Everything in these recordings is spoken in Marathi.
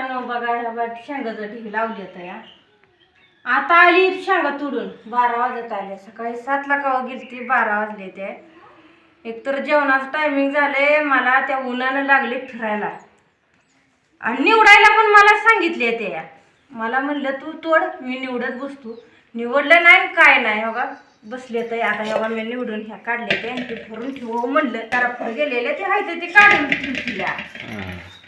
मित्रांनो बघा ह्या शेंगाचं ढी लावली होतं या. आता आली शेंगा तुडून. बारा वाजत आले. सकाळी सातला कवा गेलती? बारा वाजले ते. एकतर जेवणाचं टायमिंग झाले मला त्या उन्हानं लागले फिरायला. आणि निवडायला पण मला सांगितले ते या. मला म्हणलं तू तोड मी निवडत बसतो. निवडलं नाही काय नाही हो का? बसले तर आता एवढा मी निवडून ह्या काढले ते आणि ते भरून ठेवू म्हणलं. त्याला गेलेले ते आहे ते काढून ठेवल्या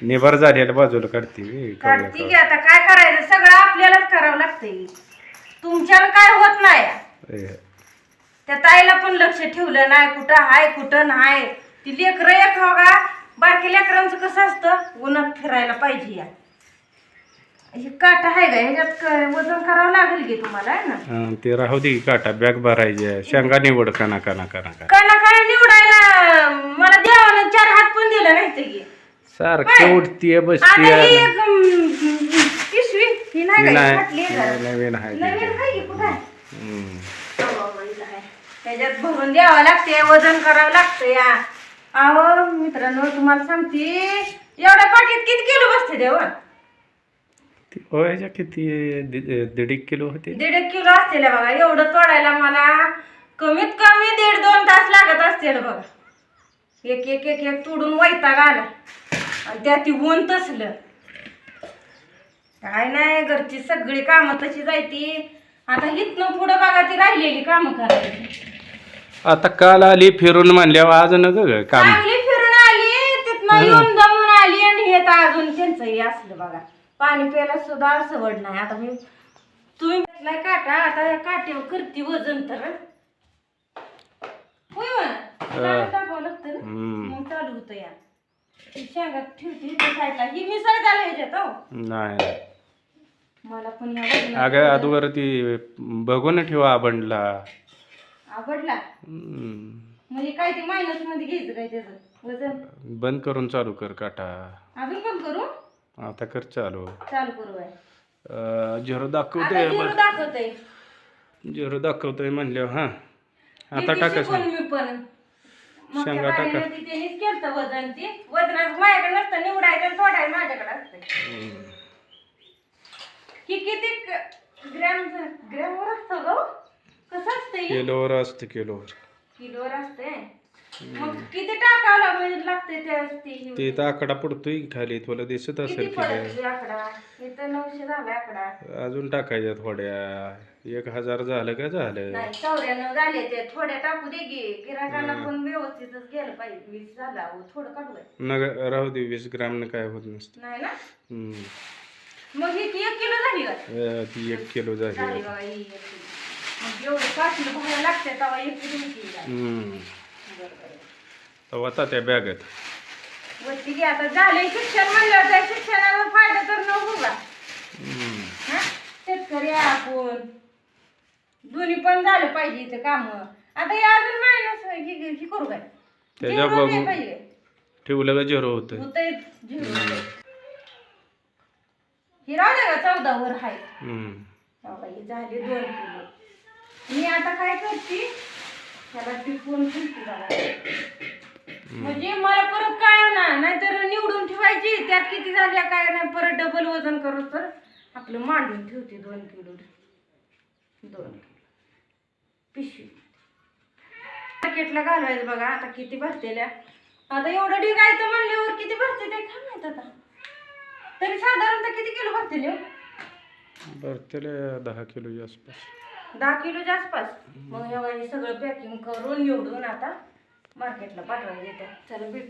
निभार झालेल्या बाजूला काढते मी कवळ्या काढती की आता काय करायचं? सगळं आपल्यालाच करावं लागतंय. तुमच्याला काय होत नाही. त्या ताईला पण लक्ष ठेवलं नाही. कुठं हाय कुठं नाही. ती लेकरं एक हो का? बारकी लेकरांचं कसं असतं? उन्हात फिरायला पाहिजे या. हे काटा आहे का? ह्याच्यात क- वजन करावं लागेल की तुम्हाला ना? हा, ते राहू दे की काटा. बॅग भरायची आहे. शेंगा निवड काना काना काना का काना काय निवडायला मला देवानं चार हात पण दिलं नाही ते की सारखं उठतीये आता बसतीये ही एक अं, पिशवी ही नाही का? नाही फाटली आहे जरा. नवीन आहे ती. नवीन आहे की कुठं आहे? हम्म. त्याच्यात भरून द्यावं लागते वजन करावं लागतं या अहो मित्रांनो तुम्हाला सांगते एवढ्या पाठीत किती किलो बसते देवा ती किती दि- दीड एक किलो होते दीड एक किलो असतील बघा एवढं तोडायला मला कमीत कमी दीड दोन तास लागत असतील बघा एक एक एक एक तोडून वैताग आला आणि त्यात ती ऊन तसलं. काय नाही घरची सगळी कामं तशी जायती आता इथनं पुढं बघा ती राहिलेली कामं करायची. आता काल आली फिरून म्हणल्यावर आज न काम. चांगली फिरून आली तिथनं येऊन जमून आली आणि हे तर अजून त्यांचंही असलं बघा. पाणी प्यायला सुद्धा सवड नाही. आता मी तुम्ही घेतलाय काटा आता या काट्यावर करती वजन तर. होय म्हण. गाडी दाबावं लागतं ना. हम्म. मग चालू होतं या. ही शेंगा ठेवते त्या साईडला. ही मिसळ झाली ह्याच्यात हो नाही. मला पण या वजनाचं अगं अगोदर ती बघून ठेवा बंडला आवडला? हम्म. म्हणजे काय ते मायनसमध्ये घ्यायचं काय त्याचं? वजन? बंद करून चालू कर काटा. अजून पण करू? आता कर चालू. चालू करू आहे अं, झिरो आता दाखवते झिरो दाखवतंय. झिरो दाखवतोय म्हणल्यावर हा. आता किती टाका शिकून मी पण. मागच्या शेंगा टाका. बारीला ती त्यांनीच केलं वजन ते. वजनाचं माझ्याकडे नसतं निवडायचं आणि तोडायचं माझ्याकडे असतं. की किती क- ग्रॅम ग्रॅमवर असतं ग? कसं असतं हे? किलोवर असतं किलोवर. किलोवर असतंय? मग किती टाकावं ते हे? तर आकडा पडतोय खाली तुला दिसत किती असेल की पडत ते आकडा? इथं नऊशे झाला आकडा. अजून टाकायच्या थोड्या. एक हजार झालं का झालं? नाही चौऱ्याण्णव झाले ते. थोड्या टाकू दे गी गिराकांना पण व्यवस्थितच गेलं पाहिजे. वीस झाला अहो, थोडं काढू आहे. नग राहू दे वीस ग्रामनं काय होत नसतं. नाही ना? हम्म. मग ही ती एक किलो झाली का? अं, ती एक किलो झाली झाली बघा ही एक किलो. मग एवढं काठीला भरायला लागते तेव्हा एक किलो होती. झाली. हम्म. तर होता त्या बॅगत. वरती घे आता. झालंय शिक्षण म्हणलं फायदा तर नको का हम्म. हा? शेतकरी आहे आपण. दोन्ही पण झालं पाहिजे इथं काम. आता हे अजून मायनस ही करू काय? त्याच्या झिरो बघू. नाही पाहिजे. ठेवलं का झिरो होतं होतंय झिरो. होतंय. ही राहू दे का चौदा वर आहे हम्म. बाबा ही झाली दोन किलो. मी आता काय करते? त्याला टिपून ठेवते बघा म्हणजे मला परत काय ना नाहीतर निवडून ठेवायची. त्यात किती झाल्या काय नाही. परत डबल वजन करू तर आपलं मांडून ठेवते दोन किलो. दोन किलो. पिशवी. मार्केटला घालवायचं बघा. आता किती भरतेल्या. आता एवढं ढिगायचं म्हणल्यावर किती भरते ते काय माहीत आता. तरी साधारणतः किती किलो भरते हो? त्याला दहा किलोच्या आसपास दहा किलोच्या आसपास मग हे सगळं पॅकिंग करून निवडून आता मार्केटला पाठवायचं येतं चला भेटू.